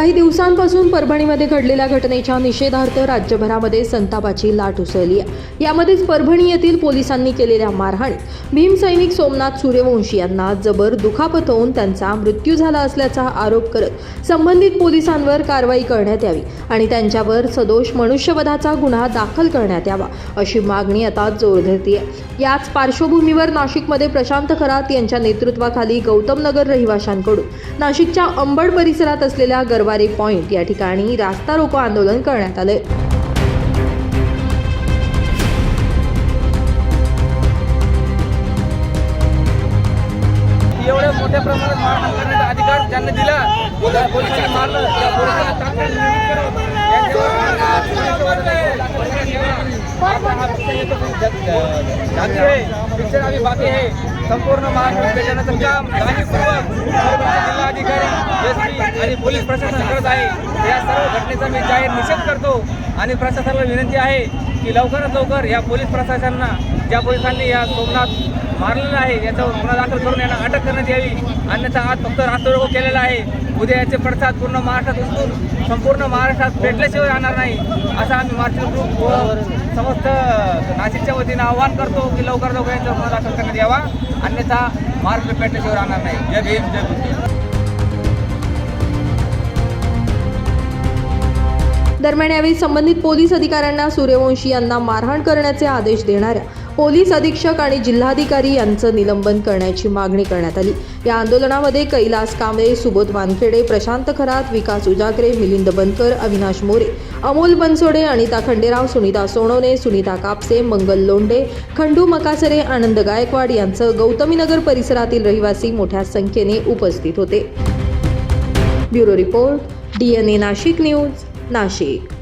काही दिवसांपासून परभणीमध्ये घडलेल्या घटनेच्या निषेधार्थ राज्यभरामध्ये संतापाची लाट उसळली आहे. यामध्येच परभणी येथील पोलिसांनी केलेल्या मारहाणीत भीमसैनिक सोमनाथ सूर्यवंशी यांना जबर दुखापत होऊन त्यांचा मृत्यू झाला असल्याचा आरोप करत संबंधित पोलिसांवर कारवाई करण्यात यावी आणि त्यांच्यावर सदोष मनुष्यवधाचा गुन्हा दाखल करण्यात यावा अशी मागणी आता जोर धरते याच पार्श्वभूमीवर नाशिकमध्ये प्रशांत खरात यांच्या नेतृत्वाखाली गौतम नगर रहिवाशांकडून नाशिकच्या अंबड परिसरात असलेल्या गरवारे पॉइंट या ठिकाणी रास्ता रोको आंदोलन करण्यात आले एवढ्या मोठ्या प्रमाणात मारहाण अधिकार ज्यांना दिला पोलिसांनी मारलं शिक्षण आम्ही बाकी आहे संपूर्ण महाराष्ट्र पेटवण्याचं काम जाणीवपूर्वक परभणीचे जिल्हाधिकारी एस पी आणि पोलीस प्रशासन करत आहे या सर्व घटनेचा मी जाहीर निषेध करतो आणि प्रशासनाला विनंती आहे की लवकरात लवकर या पोलीस प्रशासनांना ज्या पोलिसांनी या सोमनाथ मारलेलं आहे याच्यावर गुन्हा दाखल करून यांना अटक करण्यात यावी अन्यथा आज फक्त रास्तारोको केलेला आहे उद्या याचे पडसाद पूर्ण महाराष्ट्रात उचलून संपूर्ण महाराष्ट्रात भेटल्याशिवाय राहणार नाही. असं आम्ही मार्शल ग्रुप व समस्त नाशिकच्या वतीनं आवाहन करतो की लवकर लवकर यांच्यावर गुन्हा दाखल करण्यात यावा. अन्यथा मार्ग पेटल्याशिवाय राहणार नाही. जय भीम जय भीम. दरम्यान यावेळी संबंधित पोलीस अधिकाऱ्यांना सूर्यवंशी यांना मारहाण करण्याचे आदेश देणाऱ्या पोलीस अधीक्षक आणि जिल्हाधिकारी यांचं निलंबन करण्याची मागणी करण्यात आली. या आंदोलनामध्ये कैलास कांबळे सुबोध वानखेडे प्रशांत खरात विकास उजागरे मिलिंद बनकर अविनाश मोरे अमोल बनसोडे अनिता खंडेराव सुनीता सोनवणे सुनीता कापसे मंगल लोंढे खंडू मकासरे आनंद गायकवाड यांचं गौतमीनगर परिसरातील रहिवासी मोठ्या संख्येने उपस्थित होते. Bureau report D N A Nashik news Nashik.